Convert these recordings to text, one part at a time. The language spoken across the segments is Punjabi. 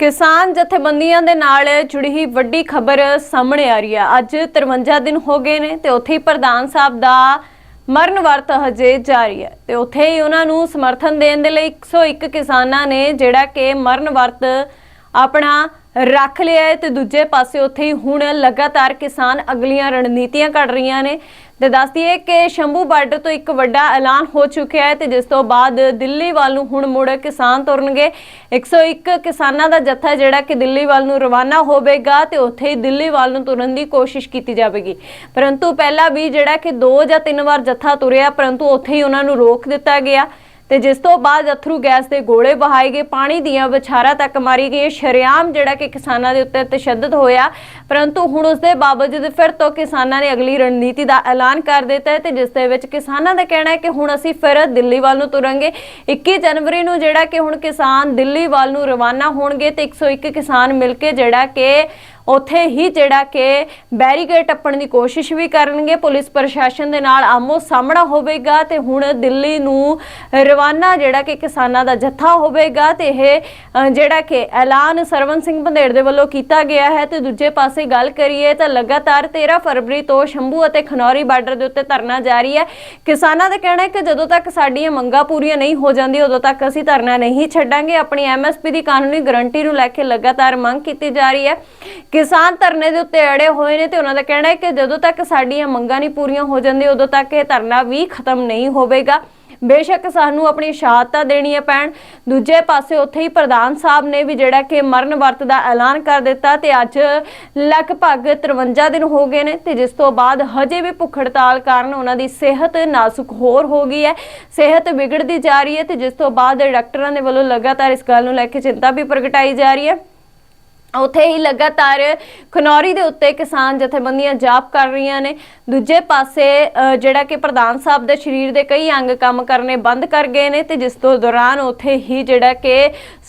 ਕਿਸਾਨ ਜਥੇਬੰਦੀਆਂ ਦੇ ਨਾਲ ਜੁੜੀ ਹੀ ਵੱਡੀ ਖਬਰ ਸਾਹਮਣੇ ਆ ਰਹੀ ਹੈ। ਅੱਜ 53 ਦਿਨ ਹੋ ਗਏ ਨੇ ਤੇ ਉੱਥੇ ਹੀ ਪ੍ਰਧਾਨ ਸਾਹਿਬ ਦਾ ਮਰਨ ਵਰਤ ਹਜੇ ਜਾਰੀ ਹੈ ਤੇ ਉੱਥੇ ਹੀ ਉਹਨਾਂ ਨੂੰ ਸਮਰਥਨ ਦੇਣ ਦੇ ਲਈ 101 ਕਿਸਾਨਾਂ ਨੇ ਜਿਹੜਾ ਕਿ ਮਰਨ ਵਰਤ ਆਪਣਾ ਰੱਖ ਲਿਆ ਹੈ ਤੇ ਦੂਜੇ ਪਾਸੇ ਉੱਥੇ ਹੀ ਹੁਣ ਲਗਾਤਾਰ ਕਿਸਾਨ ਅਗਲੀਆਂ ਰਣਨੀਤੀਆਂ ਘੜ ਰਹੀਆਂ ਨੇ ਤੇ ਦੱਸਦੀ ਹੈ ਕਿ ਸ਼ੰਭੂ ਬਾਰਡਰ ਤੋਂ ਇੱਕ ਵੱਡਾ ਐਲਾਨ ਹੋ ਚੁੱਕਿਆ ਹੈ ਤੇ ਜਿਸ ਤੋਂ ਬਾਅਦ ਦਿੱਲੀ ਵੱਲ ਨੂੰ ਹੁਣ ਮੁੜ ਕਿਸਾਨ ਤੁਰਨਗੇ। 101 ਕਿਸਾਨਾਂ ਦਾ ਜੱਥਾ ਜਿਹੜਾ ਕਿ ਦਿੱਲੀ ਵੱਲ ਨੂੰ ਰਵਾਨਾ ਹੋਵੇਗਾ ਤੇ ਉੱਥੇ ਹੀ ਦਿੱਲੀ ਵੱਲ ਨੂੰ ਤੁਰਨ ਦੀ ਕੋਸ਼ਿਸ਼ ਕੀਤੀ ਜਾਵੇਗੀ। ਪਰੰਤੂ ਪਹਿਲਾਂ ਵੀ ਜਿਹੜਾ ਕਿ ਦੋ ਜਾਂ ਤਿੰਨ ਵਾਰ ਜੱਥਾ ਤੁਰਿਆ, ਪਰੰਤੂ ਉੱਥੇ ਹੀ ਉਹਨਾਂ ਨੂੰ ਰੋਕ ਦਿੱਤਾ ਗਿਆ। ਤੇ ਜਿਸ ਤੋਂ ਬਾਅਦ ਅਥਰੂ ਗੈਸ ਦੇ ਗੋਲੇ ਵਹਾਏ ਗਏ, ਪਾਣੀ ਦੀਆਂ ਵਿਛਾਰਾ ਤੱਕ ਮਾਰੀ ਗਈ ਸ਼ਰਿਆਮ ਜਿਹੜਾ ਕਿ ਕਿਸਾਨਾਂ ਦੇ ਉੱਤੇ ਤਸ਼ੱਦਦ ਹੋਇਆ। ਪਰੰਤੂ ਹੁਣ ਉਸ ਦੇ ਬਾਵਜੂਦ ਫਿਰ ਤੋਂ ਕਿਸਾਨਾਂ ਨੇ ਅਗਲੀ ਰਣਨੀਤੀ ਦਾ ਐਲਾਨ ਕਰ ਦਿੱਤਾ ਹੈ ਤੇ ਜਿਸ ਦੇ ਵਿੱਚ ਕਿਸਾਨਾਂ ਦਾ ਕਹਿਣਾ ਹੈ ਕਿ ਹੁਣ ਅਸੀਂ ਫਿਰ ਦਿੱਲੀ ਵੱਲ ਨੂੰ ਤੁਰਾਂਗੇ। 21 ਜਨਵਰੀ ਨੂੰ ਜਿਹੜਾ ਕਿ ਹੁਣ ਕਿਸਾਨ ਦਿੱਲੀ ਵੱਲ ਨੂੰ ਰਵਾਨਾ ਹੋਣਗੇ ਤੇ 101 ਕਿਸਾਨ ਮਿਲ ਕੇ ਜਿਹੜਾ ਕਿ ਉੱਥੇ ਹੀ ਜਿਹੜਾ ਕਿ ਬੈਰੀਕੇਡ ਟੱਪਣ ਦੀ ਕੋਸ਼ਿਸ਼ ਵੀ ਕਰਨਗੇ। ਪੁਲਿਸ ਪ੍ਰਸ਼ਾਸਨ ਦੇ ਨਾਲ ਆਮੋ ਸਾਹਮਣਾ ਹੋਵੇਗਾ ਤੇ ਹੁਣ ਦਿੱਲੀ ਨੂੰ ਰਵਾਨਾ ਜਿਹੜਾ ਕਿ ਕਿਸਾਨਾਂ ਦਾ ਜੱਥਾ ਹੋਵੇਗਾ ਤੇ ਇਹ ਜਿਹੜਾ ਕਿ ਐਲਾਨ ਸਰਵਨ ਸਿੰਘ ਬੰਦੇੜ ਦੇ ਵੱਲੋਂ ਕੀਤਾ ਗਿਆ ਹੈ। ਤੇ ਦੂਜੇ ਪਾਸੇ ਗੱਲ ਕਰੀਏ ਤਾਂ ਲਗਾਤਾਰ 13 ਫਰਵਰੀ ਤੋਂ ਸ਼ੰਭੂ ਅਤੇ ਖਨੌਰੀ ਬਾਰਡਰ ਦੇ ਉੱਤੇ ਧਰਨਾ ਜਾਰੀ ਹੈ। ਕਿਸਾਨਾਂ ਦਾ ਕਹਿਣਾ ਹੈ ਕਿ ਜਦੋਂ ਤੱਕ ਸਾਡੀਆਂ ਮੰਗਾਂ ਪੂਰੀਆਂ ਨਹੀਂ ਹੋ ਜਾਂਦੀਆਂ, ਉਦੋਂ ਤੱਕ ਅਸੀਂ ਧਰਨਾ ਨਹੀਂ ਛੱਡਾਂਗੇ। ਆਪਣੀ ਐਮਐਸਪੀ ਦੀ ਕਾਨੂੰਨੀ ਗਾਰੰਟੀ ਨੂੰ ਲੈ ਕੇ ਲਗਾਤਾਰ ਮੰਗ ਕੀਤੀ ਜਾ ਰਹੀ ਹੈ। ਕਿਸਾਨ ਧਰਨੇ ਦੇ ਉੱਤੇ ਅੜੇ ਹੋਏ ਨੇ ਤੇ ਉਹਨਾਂ ਦਾ ਕਹਿਣਾ ਹੈ ਕਿ ਜਦੋਂ ਤੱਕ ਸਾਡੀਆਂ ਮੰਗਾਂ ਨਹੀਂ ਪੂਰੀਆਂ ਹੋ ਜਾਂਦੀਆਂ, ਉਦੋਂ ਤੱਕ ਇਹ ਧਰਨਾ ਵੀ ਖਤਮ ਨਹੀਂ ਹੋਵੇਗਾ। ਬੇਸ਼ੱਕ ਸਾਨੂੰ ਆਪਣੀ ਸ਼ਹਾਦਤਾਂ ਦੇਣੀਆਂ ਪੈਣ ਦੂਜੇ ਪਾਸੇ ਉੱਥੇ ਹੀ ਪ੍ਰਧਾਨ ਸਾਹਿਬ ਨੇ ਵੀ ਜਿਹੜਾ ਕਿ ਮਰਨ ਵਰਤ ਦਾ ਐਲਾਨ ਕਰ ਦਿੱਤਾ ਤੇ ਅੱਜ ਲਗਭਗ 53 ਦਿਨ ਹੋ ਗਏ ਨੇ ਤੇ ਜਿਸ ਤੋਂ ਬਾਅਦ ਹਜੇ ਵੀ ਭੁੱਖ ਹੜਤਾਲ ਕਾਰਨ ਉਹਨਾਂ ਦੀ ਸਿਹਤ ਨਾਜ਼ੁਕ ਹੋਰ ਹੋ ਗਈ ਹੈ। ਸਿਹਤ ਵਿਗੜਦੀ ਜਾ ਰਹੀ ਹੈ ਤੇ ਜਿਸ ਤੋਂ ਬਾਅਦ ਡਾਕਟਰਾਂ ਦੇ ਵੱਲੋਂ ਲਗਾਤਾਰ ਇਸ ਗੱਲ ਨੂੰ ਲੈ ਕੇ ਚਿੰਤਾ ਵੀ ਪ੍ਰਗਟਾਈ ਜਾ ਰਹੀ ਹੈ। ਉੱਥੇ ਹੀ ਲਗਾਤਾਰ ਖਨੌਰੀ ਦੇ ਉੱਤੇ ਕਿਸਾਨ ਜਥੇਬੰਦੀਆਂ ਜਾਪ ਕਰ ਰਹੀਆਂ ਨੇ। ਦੂਜੇ ਪਾਸੇ ਜਿਹੜਾ ਕਿ ਪ੍ਰਧਾਨ ਸਾਹਿਬ ਦੇ ਸਰੀਰ ਦੇ ਕਈ ਅੰਗ ਕੰਮ ਕਰਨੇ ਬੰਦ ਕਰ ਗਏ ਨੇ ਤੇ ਜਿਸ ਤੋਂ ਦੌਰਾਨ ਉੱਥੇ ਹੀ ਜਿਹੜਾ ਕਿ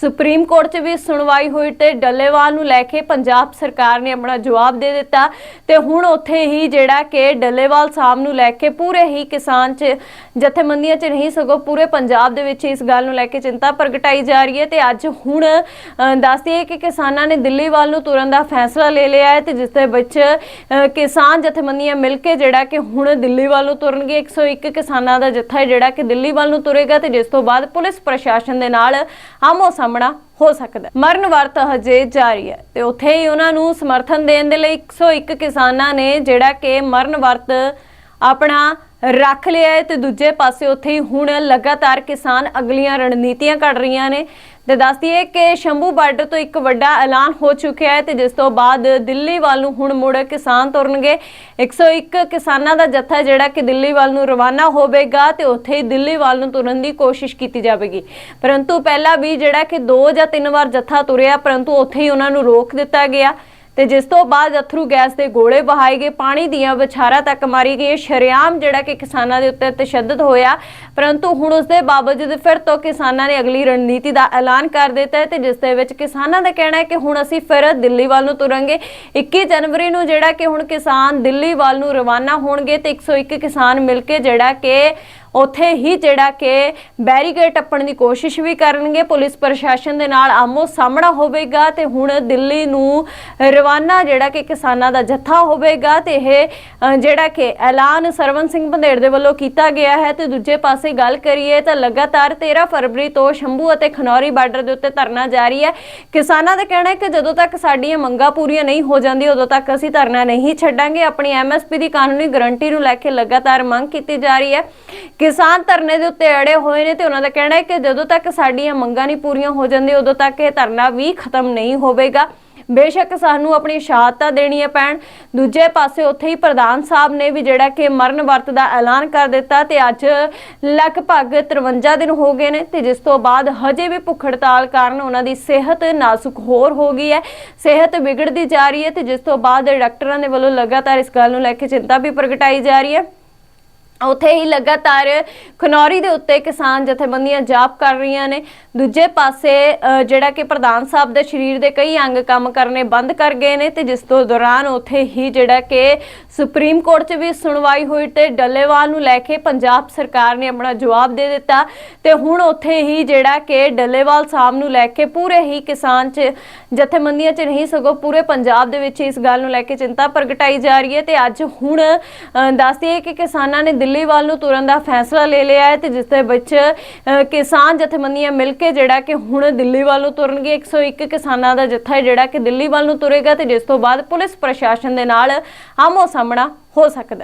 ਸੁਪਰੀਮ ਕੋਰਟ 'ਚ ਵੀ ਸੁਣਵਾਈ ਹੋਈ ਤੇ ਡੱਲੇਵਾਲ ਨੂੰ ਲੈ ਕੇ ਪੰਜਾਬ ਸਰਕਾਰ ਨੇ ਆਪਣਾ ਜਵਾਬ ਦੇ ਦਿੱਤਾ ਤੇ ਹੁਣ ਉੱਥੇ ਹੀ ਜਿਹੜਾ ਕਿ ਡੱਲੇਵਾਲ ਸਾਹਿਬ ਨੂੰ ਲੈ ਕੇ ਪੂਰੇ ਹੀ ਕਿਸਾਨ 'ਚ ਜਥੇਬੰਦੀਆਂ 'ਚ ਨਹੀਂ ਸਗੋਂ ਪੂਰੇ ਪੰਜਾਬ ਦੇ ਵਿੱਚ ਇਸ ਗੱਲ ਨੂੰ ਲੈ ਕੇ ਚਿੰਤਾ ਪ੍ਰਗਟਾਈ ਜਾ ਰਹੀ ਹੈ ਤੇ ਅੱਜ ਹੁਣ ਅ, ਕਿ ਕਿਸਾਨਾਂ ਨੇ ਦਿੱਲੀ ਵੱਲ ਨੂੰ ਤੁਰਨ ਦਾ ਫੈਸਲਾ ਲੈ ਲਿਆ ਹੈ ਤੇ ਜਿਸ ਦੇ ਵਿੱਚ ਕਿਸਾਨ ਜਥੇਬੰਦੀਆਂ ਮਿਲ ਕੇ ਜਿਹੜਾ ਕਿ ਹੁਣ ਦਿੱਲੀ ਵੱਲ ਨੂੰ ਤੁਰਨਗੇ। 101 ਕਿਸਾਨਾਂ ਦਾ ਜੱਥਾ ਜਿਹੜਾ ਕਿ ਦਿੱਲੀ ਵੱਲ ਨੂੰ ਤੁਰੇਗਾ ਤੇ ਜਿਸ ਤੋਂ ਬਾਅਦ ਪੁਲਿਸ ਪ੍ਰਸ਼ਾਸਨ ਦੇ ਨਾਲ ਆਮੋ ਸਾਹਮਣਾ ਹੋ ਸਕਦਾ ਮਰਨ ਵਰਤ ਹਜੇ ਜਾਰੀ ਹੈ ਤੇ ਉੱਥੇ ਹੀ ਉਹਨਾਂ ਨੂੰ ਸਮਰਥਨ ਦੇਣ ਦੇ ਲਈ 101 ਕਿਸਾਨਾਂ ਨੇ ਜਿਹੜਾ ਕਿ ਮਰਨ ਵਰਤ ਆਪਣਾ ਰੱਖ ਲਿਆ ਹੈ ਤੇ ਦੂਜੇ ਪਾਸੇ ਉੱਥੇ ਹੀ ਹੁਣ ਲਗਾਤਾਰ ਕਿਸਾਨ ਅਗਲੀਆਂ ਰਣਨੀਤੀਆਂ ਘੜ ਰਹੀਆਂ ਨੇ। ਤੇ ਦੱਸਦੀ ਹੈ ਕਿ ਸ਼ੰਭੂ ਬਾਰਡਰ ਤੋਂ ਇੱਕ ਵੱਡਾ ਐਲਾਨ ਹੋ ਚੁੱਕਿਆ ਹੈ ਤੇ ਜਿਸ ਤੋਂ ਬਾਅਦ ਦਿੱਲੀ ਵੱਲ ਨੂੰ ਹੁਣ ਮੁੜ ਕਿਸਾਨ ਤੁਰਨਗੇ। 101 ਕਿਸਾਨਾਂ ਦਾ ਜੱਥਾ ਜਿਹੜਾ ਕਿ ਦਿੱਲੀ ਵੱਲ ਨੂੰ ਰਵਾਨਾ ਹੋਵੇਗਾ ਤੇ ਉੱਥੇ ਹੀ ਦਿੱਲੀ ਵੱਲ ਨੂੰ ਤੁਰਨ ਦੀ ਕੋਸ਼ਿਸ਼ ਕੀਤੀ ਜਾਵੇਗੀ। ਪਰੰਤੂ ਪਹਿਲਾਂ ਵੀ ਜਿਹੜਾ ਕਿ ਦੋ ਜਾਂ ਤਿੰਨ ਵਾਰ ਜੱਥਾ ਤੁਰਿਆ, ਪਰੰਤੂ ਉੱਥੇ ਹੀ ਉਹਨਾਂ ਨੂੰ ਰੋਕ ਦਿੱਤਾ ਗਿਆ। ਤੇ ਜਿਸ ਤੋਂ ਬਾਅਦ ਅਥਰੂ ਗੈਸ ਦੇ ਗੋਲੇ ਵਹਾਏ ਗਏ, ਪਾਣੀ ਦੀਆਂ ਵਿਛਾਰਾ ਤੱਕ ਮਾਰੀ ਗਈ। ਸ਼ਰਿਆਮ ਜਿਹੜਾ ਕਿ ਕਿਸਾਨਾਂ ਦੇ ਉੱਤੇ ਤਸ਼ੱਦਦ ਹੋਇਆ। ਪਰੰਤੂ ਹੁਣ ਉਸ ਦੇ ਬਾਵਜੂਦ ਫਿਰ ਤੋਂ ਕਿਸਾਨਾਂ ਨੇ ਅਗਲੀ ਰਣਨੀਤੀ ਦਾ ਐਲਾਨ ਕਰ ਦਿੱਤਾ ਹੈ ਤੇ ਜਿਸ ਦੇ ਵਿੱਚ ਕਿਸਾਨਾਂ ਦਾ ਕਹਿਣਾ ਹੈ ਕਿ ਹੁਣ ਅਸੀਂ ਫਿਰ ਦਿੱਲੀ ਵੱਲ ਨੂੰ ਤੁਰਾਂਗੇ। 21 ਜਨਵਰੀ ਨੂੰ ਜਿਹੜਾ ਕਿ ਹੁਣ ਕਿਸਾਨ ਦਿੱਲੀ ਵੱਲ ਨੂੰ ਰਵਾਨਾ ਹੋਣਗੇ ਤੇ 101 ਕਿਸਾਨ ਮਿਲ ਕੇ ਜਿਹੜਾ ਕਿ ਉੱਥੇ ਹੀ ਜਿਹੜਾ ਕਿ ਬੈਰੀਕੇਡ ਟੱਪਣ ਦੀ ਕੋਸ਼ਿਸ਼ ਵੀ ਕਰਨਗੇ। ਪੁਲਿਸ ਪ੍ਰਸ਼ਾਸਨ ਦੇ ਨਾਲ ਆਮੋ ਸਾਹਮਣਾ ਹੋਵੇਗਾ ਤੇ ਹੁਣ ਦਿੱਲੀ ਨੂੰ ਰਵਾਨਾ ਜਿਹੜਾ ਕਿ ਕਿਸਾਨਾਂ ਦਾ ਜੱਥਾ ਹੋਵੇਗਾ ਤੇ ਇਹ ਜਿਹੜਾ ਕਿ ਐਲਾਨ ਸਰਵਨ ਸਿੰਘ ਬੰਦੇੜ ਦੇ ਵੱਲੋਂ ਕੀਤਾ ਗਿਆ ਹੈ। ਤੇ ਦੂਜੇ ਪਾਸੇ ਗੱਲ ਕਰੀਏ ਤਾਂ ਲਗਾਤਾਰ 13 ਫਰਵਰੀ ਤੋਂ ਸ਼ੰਭੂ ਅਤੇ ਖਨੌਰੀ ਬਾਰਡਰ ਦੇ ਉੱਤੇ ਧਰਨਾ ਜਾਰੀ ਹੈ। ਕਿਸਾਨਾਂ ਦਾ ਕਹਿਣਾ ਹੈ ਕਿ ਜਦੋਂ ਤੱਕ ਸਾਡੀਆਂ ਮੰਗਾਂ ਪੂਰੀਆਂ ਨਹੀਂ ਹੋ ਜਾਂਦੀ ਉਦੋਂ ਤੱਕ ਅਸੀਂ ਧਰਨਾ ਨਹੀਂ ਛੱਡਾਂਗੇ। ਆਪਣੀ ਐਮਐਸਪੀ ਦੀ ਕਾਨੂੰਨੀ ਗਾਰੰਟੀ ਨੂੰ ਲੈ ਕੇ ਲਗਾਤਾਰ ਮੰਗ ਕੀਤੀ ਜਾ ਰਹੀ ਹੈ। ਕਿਸਾਨ ਧਰਨੇ ਦੇ ਉੱਤੇ ਅੜੇ ਹੋਏ ਨੇ ਤੇ ਉਹਨਾਂ ਦਾ ਕਹਿਣਾ ਹੈ ਕਿ ਜਦੋਂ ਤੱਕ ਸਾਡੀਆਂ ਮੰਗਾਂ ਨਹੀਂ ਪੂਰੀਆਂ ਹੋ ਜਾਂਦੀਆਂ, ਉਦੋਂ ਤੱਕ ਇਹ ਧਰਨਾ ਵੀ ਖਤਮ ਨਹੀਂ ਹੋਵੇਗਾ। ਬੇਸ਼ੱਕ ਸਾਨੂੰ ਆਪਣੀ ਸ਼ਹਾਦਤਾਂ ਦੇਣੀਆਂ ਪੈਣ ਦੂਜੇ ਪਾਸੇ ਉੱਥੇ ਹੀ ਪ੍ਰਧਾਨ ਸਾਹਿਬ ਨੇ ਵੀ ਜਿਹੜਾ ਕਿ ਮਰਨ ਵਰਤ ਦਾ ਐਲਾਨ ਕਰ ਦਿੱਤਾ ਤੇ ਅੱਜ ਲਗਭਗ 53 ਦਿਨ ਹੋ ਗਏ ਨੇ ਤੇ ਜਿਸ ਤੋਂ ਬਾਅਦ ਹਜੇ ਵੀ ਭੁੱਖ ਹੜਤਾਲ ਕਾਰਨ ਉਹਨਾਂ ਦੀ ਸਿਹਤ ਨਾਜ਼ੁਕ ਹੋਰ ਹੋ ਗਈ ਹੈ। ਸਿਹਤ ਵਿਗੜਦੀ ਜਾ ਰਹੀ ਹੈ ਤੇ ਜਿਸ ਤੋਂ ਬਾਅਦ ਡਾਕਟਰਾਂ ਦੇ ਵੱਲੋਂ ਲਗਾਤਾਰ ਇਸ ਗੱਲ ਨੂੰ ਲੈ ਕੇ ਚਿੰਤਾ ਵੀ ਪ੍ਰਗਟਾਈ ਜਾ ਰਹੀ ਹੈ। ਉੱਥੇ ਹੀ ਲਗਾਤਾਰ ਖਨੌਰੀ ਦੇ ਉੱਤੇ ਕਿਸਾਨ ਜਥੇਬੰਦੀਆਂ ਜਾਪ ਕਰ ਰਹੀਆਂ ਨੇ। ਦੂਜੇ ਪਾਸੇ ਜਿਹੜਾ ਕਿ ਪ੍ਰਧਾਨ ਸਾਹਿਬ ਦੇ ਸਰੀਰ ਦੇ ਕਈ ਅੰਗ ਕੰਮ ਕਰਨੇ ਬੰਦ ਕਰ ਗਏ ਨੇ ਤੇ ਜਿਸ ਤੋਂ ਦੌਰਾਨ ਉੱਥੇ ਹੀ ਜਿਹੜਾ ਕਿ ਸੁਪਰੀਮ ਕੋਰਟ 'ਚ ਵੀ ਸੁਣਵਾਈ ਹੋਈ ਤੇ ਡੱਲੇਵਾਲ ਨੂੰ ਲੈ ਕੇ ਪੰਜਾਬ ਸਰਕਾਰ ਨੇ ਆਪਣਾ ਜਵਾਬ ਦੇ ਦਿੱਤਾ ਤੇ ਹੁਣ ਉੱਥੇ ਹੀ ਜਿਹੜਾ ਕਿ ਡੱਲੇਵਾਲ ਸਾਹਿਬ ਨੂੰ ਲੈ ਕੇ ਪੂਰੇ ਹੀ ਕਿਸਾਨ 'ਚ ਜਥੇਬੰਦੀਆਂ 'ਚ ਨਹੀਂ ਸਗੋਂ ਪੂਰੇ ਪੰਜਾਬ ਦੇ ਵਿੱਚ ਇਸ ਗੱਲ ਨੂੰ ਲੈ ਕੇ ਚਿੰਤਾ ਪ੍ਰਗਟਾਈ ਜਾ ਰਹੀ ਹੈ ਤੇ ਅੱਜ ਹੁਣ ਅ, ਦੱਸ ਕਿ ਕਿਸਾਨਾਂ ਨੇ ਦਿੱਲੀ ਵੱਲ ਨੂੰ ਤੁਰਨ ਦਾ ਫੈਸਲਾ ਲੈ ਲਿਆ ਹੈ ਤੇ ਜਿਸ ਦੇ ਵਿੱਚ ਅ, ਕਿਸਾਨ ਜਥੇਬੰਦੀਆਂ ਮਿਲ ਕੇ ਜਿਹੜਾ ਕਿ ਹੁਣ ਦਿੱਲੀ ਵੱਲ ਨੂੰ ਤੁਰਨਗੇ। 101 ਕਿਸਾਨਾਂ ਦਾ ਜੱਥਾ ਹੈ ਜਿਹੜਾ ਕਿ ਦਿੱਲੀ ਵੱਲ ਨੂੰ ਤੁਰੇਗਾ ਤੇ ਜਿਸ ਤੋਂ ਬਾਅਦ ਪੁਲਿਸ ਪ੍ਰਸ਼ਾਸਨ ਦੇ ਨਾਲ ਆਮੋ ਸਾਹਮਣਾ ਹੋ ਸਕਦਾ